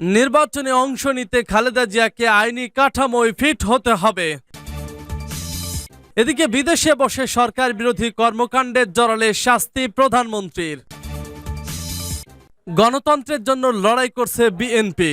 নির্বাচনে অংশ নিতে খালেদা জিয়াকে আইনি কাঠামোয় ফিট হতে হবে। এদিকে বিদেশে বসে সরকার বিরোধী কর্মকাণ্ডের জড়ালে শাস্তি প্রধানমন্ত্রীর। গণতন্ত্রের জন্য লড়াই করছে বিএনপি।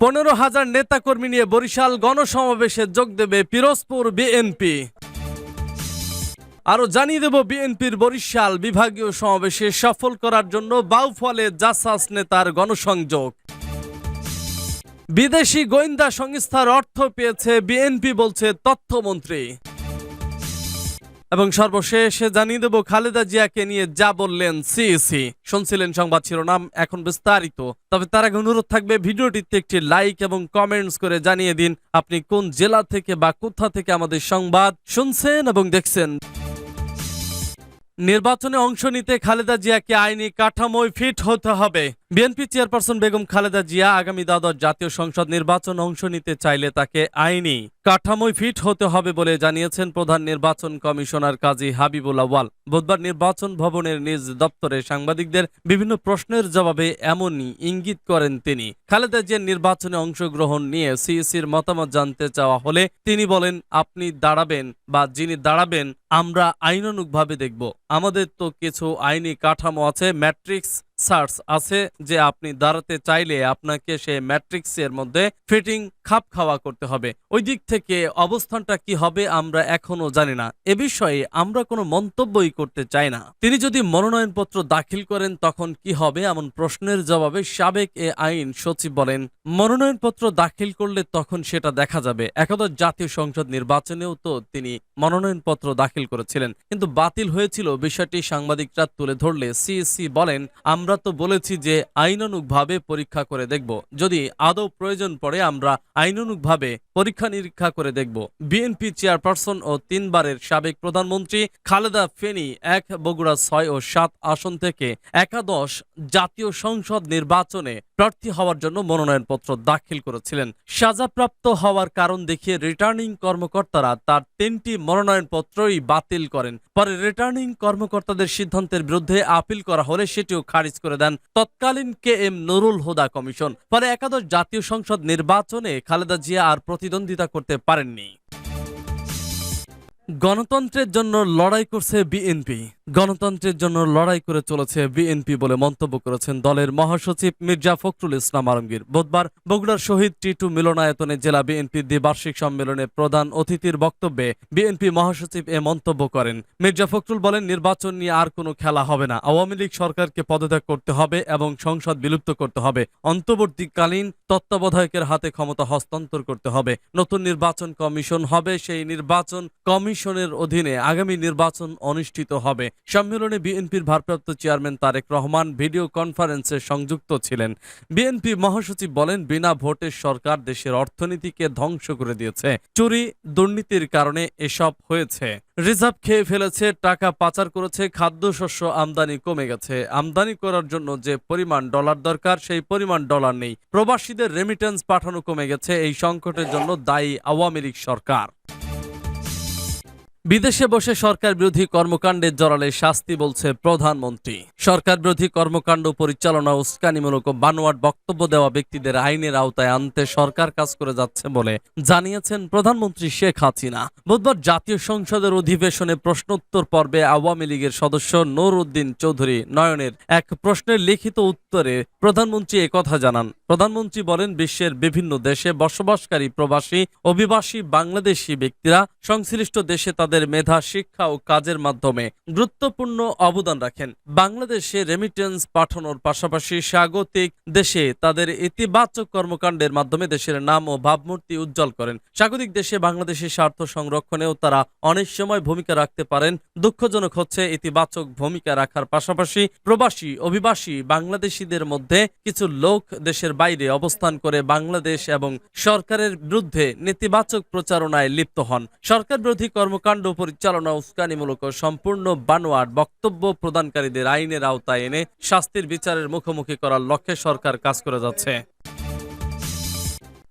পনেরো হাজার নেতাকর্মী নিয়ে বরিশাল গণসমাবেশে যোগ দেবে পিরোজপুর বিএনপি। আরও জানিয়ে দেব বিএনপির বরিশাল বিভাগীয় সমাবেশে সফল করার জন্য বাউফলে জাসাস নেতার গণসংযোগ। বিদেশি গোয়েন্দা সংস্থার অর্থ পেয়েছে বিএনপি বলছে তথ্যমন্ত্রী। এবং সর্বশেষে জানিয়ে দেব খালেদা জিয়াকে নিয়ে যা বললেন সিইসি। শুনছিলেন সংবাদ শিরোনাম, এখন বিস্তারিত। তবে তার আগে অনুরোধ থাকবে ভিডিওটিতে একটি লাইক এবং কমেন্টস করে জানিয়ে দিন আপনি কোন জেলা থেকে বা কোথা থেকে আমাদের সংবাদ শুনছেন এবং দেখছেন। নির্বাচনে অংশ নিতে খালেদা জিয়াকে আইনি কাঠামোয় ফিট হতে হবে। বিএনপি চেয়ারপারসন বেগম খালেদা জিয়া আগামী দ্বাদশ জাতীয় সংসদ নির্বাচন অংশ নিতে চাইলে তাকে আইনি কাঠামোয় ফিট হতে হবে বলে জানিয়েছেন প্রধান নির্বাচন কমিশনার কাজী হাবিবুল আওয়াল বুধবার নির্বাচন ভবনের নিজ দপ্তরে সাংবাদিকদের বিভিন্ন প্রশ্নের জবাবে এমনই ইঙ্গিত করেন তিনি। খালেদা জিয়ার নির্বাচনে অংশগ্রহণ নিয়ে সিইসির মতামত জানতে চাওয়া হলে তিনি বলেন, আপনি দাঁড়াবেন বা যিনি দাঁড়াবেন, আমরা আইনানুগভাবে দেখব। আমাদের তো কিছু আইনি কাঠামো আছে, ম্যাট্রিক্স সার্চ আছে যে আপনি দাঁড়াতে চাইলে আপনাকে সে ম্যাট্রিক্সের মধ্যে ফিটিং খাপ খাওয়া করতে হবে। ওই দিক থেকে অবস্থানটা কি হবে আমরা এখনও জানি না। এ বিষয়ে আমরা কোনো মন্তব্যই করতে চাই না। তিনি যদি মনোনয়নপত্র দাখিল করেন তখন কি হবে এমন প্রশ্নের জবাবে সাবেক এ আইন সচিব বলেন, মনোনয়নপত্র দাখিল করলে তখন সেটা দেখা যাবে। একাদশ জাতীয় সংসদ নির্বাচনেও তো তিনি মনোনয়নপত্র দাখিল করেছিলেন। কিন্তু বাতিল হয়েছিল বিষয়টি সাংবাদিকরা তুলে ধরলে। সিএসসি বলেন, আমরা তো বলেছি যে আইনানুগভাবে পরীক্ষা করে দেখব। যদি আদৌ প্রয়োজন পড়ে আমরা আইনানুগভাবে পরীক্ষা নিরীক্ষা করে দেখব। বিএনপি চেয়ারপারসন ও তিনবারের সাবেক প্রধানমন্ত্রী খালেদা ফেনি এক, বগুড়া ছয় ও সাত আসন থেকে একাদশ জাতীয় সংসদ নির্বাচনে প্রার্থী হওয়ার জন্য মনোনয়নপত্র দাখিল করেছিলেন। সাজাপ্রাপ্ত হওয়ার কারণ দেখিয়ে রিটার্নিং কর্মকর্তারা তার তিনটি মনোনয়নপত্রই বাতিল করেন। পরে রিটার্নিং কর্মকর্তাদের সিদ্ধান্তের বিরুদ্ধে আপিল করা হলে সেটিও খারিজ করে দেন তৎকালীন K M Nurul Huda commission. ফলে একাদশ জাতীয় সংসদ নির্বাচনে খালেদা জিয়া আর প্রতিদ্বন্দ্বিতা করতে পারেননি। গণতন্ত্রের জন্য লড়াই করছে বিএনপি গণতন্ত্রের জন্য লড়াই করে চলেছে বিএনপি বলে মন্তব্য করেছেন দলের মহাসচিব মির্জা ফখরুল ইসলাম আলমগীর। বুধবার বগুড়ার শহীদ টিটু মিলনায়তনে জেলা বিএনপির দ্বিবার্ষিক সম্মেলনে প্রধান অতিথির বক্তব্যে বিএনপি মহাসচিব এ মন্তব্য করেন। মির্জা ফখরুল বলেন, নির্বাচন নিয়ে আর কোনো খেলা হবে না। আওয়ামী লীগ সরকারকে পদত্যাগ করতে হবে এবং সংসদ বিলুপ্ত করতে হবে। অন্তর্বর্তীকালীন তত্ত্বাবধায়কের হাতে ক্ষমতা হস্তান্তর করতে হবে। নতুন নির্বাচন কমিশন হবে, সেই নির্বাচন কমিশনের অধীনে আগামী নির্বাচন অনুষ্ঠিত হবে। সম্মেলনে বিএনপির ভারপ্রাপ্ত চেয়ারম্যান তারেক রহমান ভিডিও কনফারেন্সে সংযুক্ত ছিলেন। বিএনপি মহাসচিব বলেন, বিনা ভোটের সরকার দেশের অর্থনীতিকে ধ্বংস করে দিয়েছে। চুরি, দুর্নীতির কারণে এসব হয়েছে। রিজার্ভ খেয়ে ফেলেছে, টাকা পাচার করেছে, খাদ্যশস্য আমদানি কমে গেছে। আমদানি করার জন্য যে পরিমাণ ডলার দরকার, সেই পরিমাণ ডলার নেই। প্রবাসীদের রেমিটেন্স পাঠানো কমে গেছে, এই সংকটের জন্য দায়ী আওয়ামী লীগ সরকার। বিদেশে বসে সরকার বিরোধী কর্মকাণ্ডে জড়ালে শাস্তি বলছে প্রধানমন্ত্রী। সরকার বিরোধী কর্মকাণ্ড পরিচালনা উস্কানিমূলক বানোয়াট বক্তব্য দেওয়া ব্যক্তিদের আইনের আওতায় আনতে সরকার কাজ করে যাচ্ছে বলে জানিয়েছেন প্রধানমন্ত্রী শেখ হাসিনা। বুধবার জাতীয় সংসদের অধিবেশনে প্রশ্নোত্তর পর্বে আওয়ামী লীগের সদস্য নূর উদ্দিন চৌধুরী নয়নের এক প্রশ্নের লিখিত উত্তরে প্রধানমন্ত্রী একথা জানান। প্রধানমন্ত্রী বলেন, বিশ্বের বিভিন্ন দেশে বসবাসকারী প্রবাসী, অভিবাসী বাংলাদেশি ব্যক্তিরা সংশ্লিষ্ট দেশে তাদের মেধা, শিক্ষা ও কাজের মাধ্যমে গুরুত্বপূর্ণ অবদান রাখেন। বাংলাদেশে রেমিটেন্স পাঠানোর পাশাপাশি স্বাগতিক দেশে তাদের ইতিবাচক কর্মকাণ্ডের মাধ্যমে দেশের নাম ও ভাবমূর্তি উজ্জ্বল করেন। স্বাগতিক দেশে বাংলাদেশের স্বার্থ সংরক্ষণেও তারা অনেক সময় ভূমিকা রাখতে পারেন। দুঃখজনক হচ্ছে, ইতিবাচক ভূমিকা রাখার পাশাপাশি প্রবাসী, অভিবাসী বাংলাদেশিদের মধ্যে কিছু লোক দেশের বাইরে অবস্থান করে বাংলাদেশ এবং সরকারের বিরুদ্ধে নেতিবাচক প্রচারণায় লিপ্ত হন। সরকার বিরোধী কর্মকাণ্ড পরিচালনা উস্কানিমূলক সম্পূর্ণ বানোয়াট বক্তব্য প্রদানকারীদের আইনের আওতায় এনে শাস্তির বিচারের মুখোমুখি করার লক্ষ্যে সরকার কাজ করে যাচ্ছে।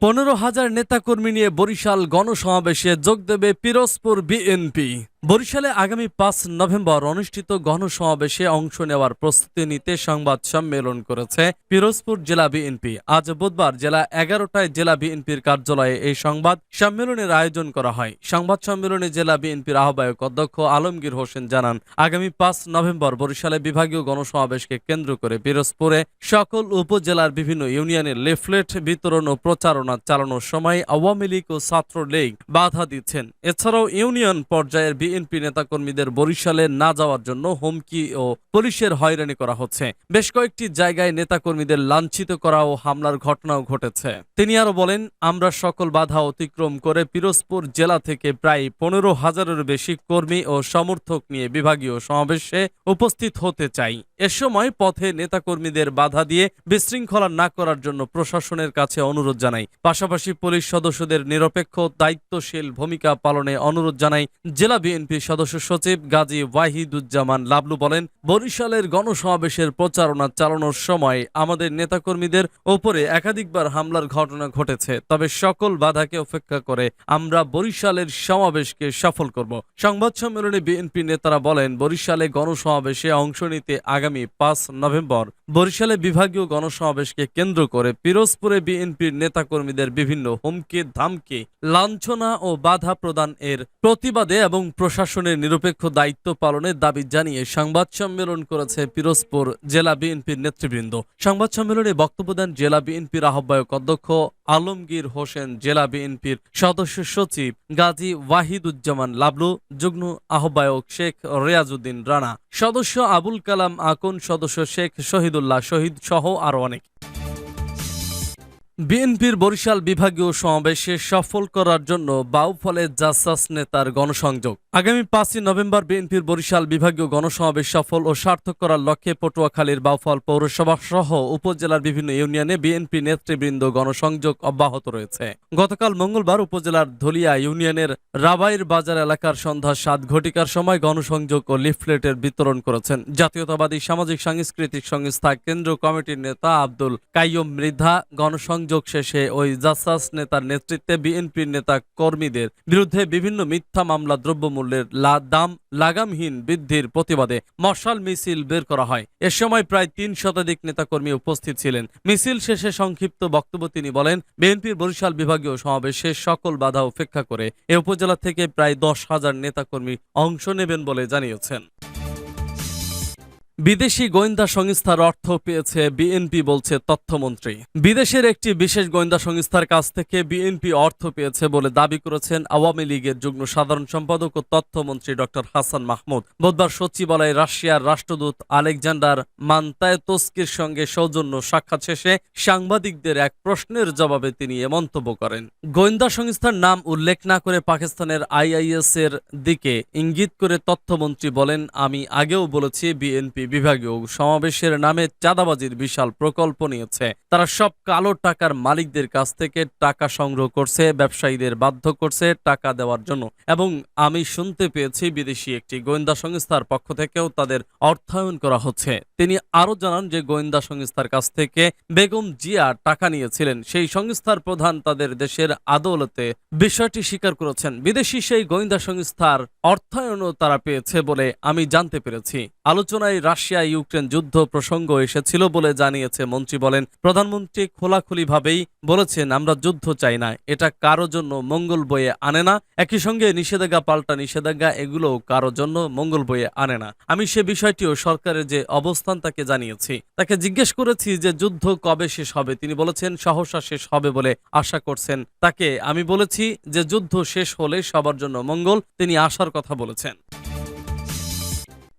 পনেরো হাজার নেতাকর্মী নিয়ে বরিশাল গণসমাবেশে যোগ দেবে পিরোজপুর বিএনপি। বরিশালে আগামী পাঁচ নভেম্বর অনুষ্ঠিত গণসমাবেশে অংশ নেওয়ার প্রস্তুতি নিতে সংবাদ সম্মেলন করেছে পিরোজপুর জেলা বিএনপি। আজ বুধবার জেলা এগারোটায় জেলা বিএনপির কার্যালয়ে এই সংবাদ সম্মেলনের আয়োজন করা হয়। সংবাদ সম্মেলনে জেলা বিএনপির আহ্বায়ক অধ্যক্ষ আলমগীর হোসেন জানান, আগামী পাঁচ নভেম্বর বরিশালে বিভাগীয় গণসমাবেশকে কেন্দ্র করে পিরোজপুরে সকল উপজেলার বিভিন্ন ইউনিয়নের লিফলেট বিতরণ ও প্রচারণা চালানোর সময় আওয়ামী লীগ ও ছাত্রলীগ বাধা দিচ্ছেন। এছাড়াও ইউনিয়ন পর্যায়ের বিএনপি নেতাকর্মীদের বরিশালে না যাওয়ার জন্য হুমকি ও পুলিশের হয়রানি করা হচ্ছে। বেশ কয়েকটি জায়গায় নেতাকর্মীদের লাঞ্ছিত করা ও হামলার ঘটনাও ঘটেছে। তিনি আরও বলেন, আমরা সকল বাধা অতিক্রম করে পিরোজপুর জেলা থেকে প্রায় পনেরো হাজারের বেশি কর্মী ও সমর্থক নিয়ে বিভাগীয় সমাবেশে উপস্থিত হতে চাই। এ সময় পথে নেতাকর্মীদের বাধা দিয়ে বিশৃঙ্খলা না করার জন্য প্রশাসনের কাছে অনুরোধ জানাই। পাশাপাশি পুলিশ সদস্যদের নিরপেক্ষ, দায়িত্বশীল ভূমিকা পালনে অনুরোধ জানাই জেলা বিএনপি সদস্য সচিব গাজী ওয়াহিদুজ্জামান লাবলু বলেন, বরিশালের গণসমাবেশের প্রচারণা চালানোর সময় আমাদের নেতাকর্মীদের ওপরে একাধিকবার হামলার ঘটনা ঘটেছে। তবে সকল বাধাকে উপেক্ষা করে আমরা বরিশালের সমাবেশকে সফল করব। সংবাদ সম্মেলনে বিএনপি নেতারা বলেন, বরিশালে গণসমাবেশে অংশ নিতে আগামী পাঁচ নভেম্বর বরিশালে বিভাগীয় গণসমাবেশকে কেন্দ্র করে পিরোজপুরে বিএনপির নেতাকর্মীদের বিভিন্ন হুমকি ধামকি লাঞ্ছনা ও বাধা প্রদান এর প্রতিবাদে এবং প্রশাসনের নিরপেক্ষ দায়িত্ব পালনের দাবি জানিয়ে সংবাদ সম্মেলন করেছে পিরোজপুর জেলা বিএনপির নেতৃবৃন্দ। সংবাদ সম্মেলনে বক্তব্য দেন জেলা বিএনপির আহ্বায়ক অধ্যক্ষ আলমগীর হোসেন, জেলা বিএনপির সদস্য সচিব গাজী ওয়াহিদুজ্জামান লাবলু, যুগ্ম আহ্বায়ক শেখ রেয়াজউদ্দিন রানা, সদস্য আবুল কালাম আকন, সদস্য শেখ শহীদুল্লাহ শহীদ সহ আরও অনেক। বিএনপির বরিশাল বিভাগীয় সমাবেশে সফল করার জন্য বাউফলে জাসাস নেতার গণসংযোগ। আগামী পাঁচই নভেম্বর বিএনপির বরিশাল বিভাগীয় গণসমাবেশ সফল ও সার্থক করার লক্ষ্যে পটুয়াখালীর বাউফল পৌরসভা সহ উপজেলার বিভিন্ন ইউনিয়নে বিএনপি নেতৃবৃন্দ গণসংযোগ অব্যাহত রয়েছে। গতকাল মঙ্গলবার উপজেলার ধলিয়া ইউনিয়নের রাবাইর বাজার এলাকার সন্ধ্যা সাত ঘটিকার সময় গণসংযোগ ও লিফলেটের বিতরণ করেছেন। জাতীয়তাবাদী সামাজিক সাংস্কৃতিক সংস্থা কেন্দ্র কমিটির নেতা আব্দুল কাইয়ুম মৃধা গণসংযোগ শেষে ওই জাসাস নেতার নেতৃত্বে বিএনপির নেতা কর্মীদের বিরুদ্ধে বিভিন্ন মিথ্যা মামলা দ্রব্যমূল্যের দাম লাগামহীন বৃদ্ধির প্রতিবাদে মশাল মিছিল বের করা হয়। এ সময় প্রায় তিন শতাধিক নেতাকর্মী উপস্থিত ছিলেন। মিছিল শেষে সংক্ষিপ্ত বক্তব্য তিনি বলেন, বিএনপির বরিশাল বিভাগীয় সমাবেশে সকল বাধা উপেক্ষা করে এ উপজেলা থেকে প্রায় দশ হাজার নেতাকর্মী অংশ নেবেন বলে জানিয়েছেন। বিদেশি গোয়েন্দা সংস্থার অর্থ পেয়েছে বিএনপি বলছে তথ্যমন্ত্রী। বিদেশের একটি বিশেষ গোয়েন্দা সংস্থার কাছ থেকে বিএনপি অর্থ পেয়েছে বলে দাবি করেছেন আওয়ামী লীগের যুগ্ম সাধারণ সম্পাদক ও তথ্যমন্ত্রী ডক্টর হাসান মাহমুদ। বুধবার সচিবালয়ে রাশিয়ার রাষ্ট্রদূত আলেকজান্ডার মান্তায়তস্কির সঙ্গে সৌজন্য সাক্ষাৎ শেষে সাংবাদিকদের এক প্রশ্নের জবাবে তিনি এ মন্তব্য করেন। গোয়েন্দা সংস্থার নাম উল্লেখ না করে পাকিস্তানের আইআইএস এর দিকে ইঙ্গিত করে তথ্যমন্ত্রী বলেন, আমি আগেও বলেছি বিএনপি বিভাগীয় সমাবেশের নামে চাঁদাবাজির বিশাল প্রকল্প নিয়েছে। তারা সব কালো টাকার মালিকদের কাছ থেকে টাকা সংগ্রহ করছে, ব্যবসায়ীদের বাধ্য করছে টাকা দেওয়ার জন্য। এবং আমি শুনতে পেয়েছি, বিদেশি একটি গোয়েন্দা সংস্থার পক্ষ থেকেও তাদের অর্থায়ন করা হচ্ছে। তিনি আরও জানান যে, গোয়েন্দা সংস্থার কাছ থেকে বেগম জিয়া টাকা নিয়েছিলেন। সেই সংস্থার প্রধান তাদের দেশের আদালতে বিষয়টি স্বীকার করেছেন। বিদেশি সেই গোয়েন্দা সংস্থার অর্থায়নও তারা পেয়েছে বলে আমি জানতে পেরেছি। আলোচনায় রাশিয়া ইউক্রেন যুদ্ধ প্রসঙ্গ এসেছিল বলে জানিয়েছে মন্ত্রী বলেন, প্রধানমন্ত্রী খোলাখুলিভাবেই বলেছেন, আমরা যুদ্ধ চাই না, এটা কারও জন্য মঙ্গল বয়ে আনে না। একই সঙ্গে নিষেধাজ্ঞা পাল্টা নিষেধাজ্ঞা এগুলো কারও জন্য মঙ্গল বয়ে আনে না। আমি সে বিষয়টিও সরকারের যে অবস্থান তাকে জানিয়েছি। তাকে জিজ্ঞেস করেছি যে, যুদ্ধ কবে শেষ হবে? তিনি বলেছেন, সহসা শেষ হবে বলে আশা করছেন। তাকে আমি বলেছি যে, যুদ্ধ শেষ হলে সবার জন্য মঙ্গল। তিনি আশার কথা বলেছেন।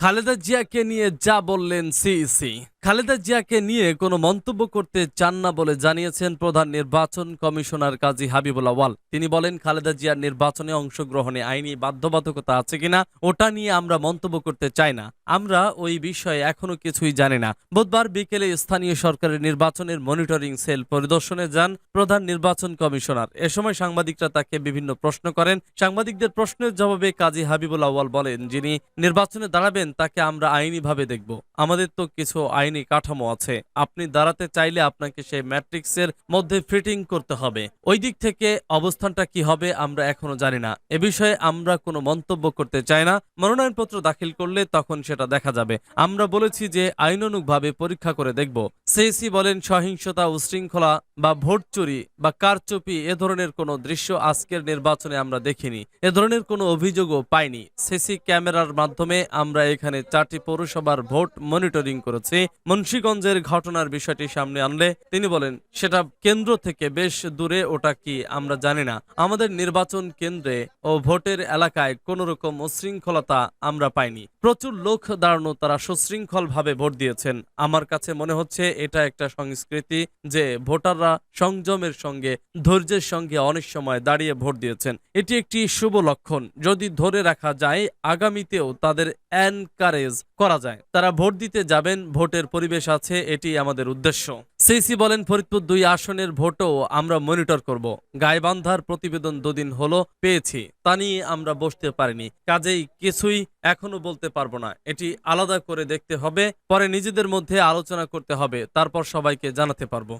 খালেদা জিয়াকে নিয়ে যা বললেন সিইসি। খালেদা জিয়াকে নিয়ে কোনো মন্তব্য করতে চান না বলে জানিয়েছেন প্রধান নির্বাচন কমিশনার কাজী হাবিবুল্লাহ ওয়াল তিনি বলেন, খালেদা জিয়ার নির্বাচনে অংশগ্রহণে আইনি বাধ্যবাধকতা আছে কিনা, ওটা নিয়ে আমরা মন্তব্য করতে চাই না। আমরা ওই বিষয়ে এখনও কিছুই জানি না। বুধবার বিকেলে স্থানীয় সরকারের নির্বাচনের মনিটরিং সেল পরিদর্শনে যান প্রধান নির্বাচন কমিশনার। এ সময় সাংবাদিকরা তাকে বিভিন্ন প্রশ্ন করেন। সাংবাদিকদের প্রশ্নের জবাবে কাজী হাবিবুল আওয়াল বলেন, যিনি নির্বাচনে দাঁড়াবেন, তাকে আমরা আইনিভাবে দেখব। আমাদের তো কিছু আইনি আইনি কাঠামো আছে। আপনি দাঁড়াতে চাইলে আপনাকে সেই ম্যাট্রিক্সের মধ্যে ফিটিং করতে হবে। ওই দিক থেকে অবস্থানটা কি হবে আমরা এখনও জানি না। এ বিষয়ে আমরা কোনো মন্তব্য করতে চাই না। মনোনয়নপত্র দাখিল করলে তখন সেটা দেখা যাবে। আমরা বলেছি যে আইনানুগভাবে পরীক্ষা করে দেখব। সিএসি বলেন সহিংসতা উশৃঙ্খলা বা ভোট চুরি বা কারচুপি এ ধরনের কোনো দৃশ্য আজকের নির্বাচনে আমরা দেখিনি। এ ধরনের কোনো অভিযোগও পাইনি। সিসি ক্যামেরার মাধ্যমে আমরা এখানে চারটি পৌরসভার ভোট মনিটরিং করেছি। মুন্সীগঞ্জের ঘটনার বিষয়টি সামনে আনলে তিনি বলেন, সেটা কেন্দ্র থেকে বেশ দূরে, ওটা কি আমরা জানি না। আমাদের নির্বাচন কেন্দ্রে ও ভোটের এলাকায় কোন রকম উশৃঙ্খলতা আমরা পাইনি। প্রচুর লোক দাঁড়ানো তারা সুশৃঙ্খল ভাবে ভোট দিয়েছেন। আমার কাছে মনে হচ্ছে এটা একটা সংস্কৃতি যে ভোটাররা সংযমের সঙ্গে, ধৈর্যের সঙ্গে অনেক সময় দাঁড়িয়ে ভোট দিয়েছেন। এটি একটি শুভ লক্ষণ। যদি ধরে রাখা যায়, আগামীতেও তাদের এনকারেজ করা যায়। তারা ভোট দিতে যাবেন, ভোটের পরিবেশ আছে, এটি আমাদের উদ্দেশ্য। সিসি বলেন, ফরিদপুর দুই আসনের ভোটও আমরা মনিটর করব। গাইবান্ধার প্রতিবেদন দুদিন হলো, পেয়েছি। তা নিয়ে আমরা বসতে পারিনি। কাজেই কিছুই এখনও বলতে পারব না। এটি আলাদা করে দেখতে হবে, পরে নিজেদের মধ্যে আলোচনা করতে হবে। তারপর সবাইকে জানাতে পারব।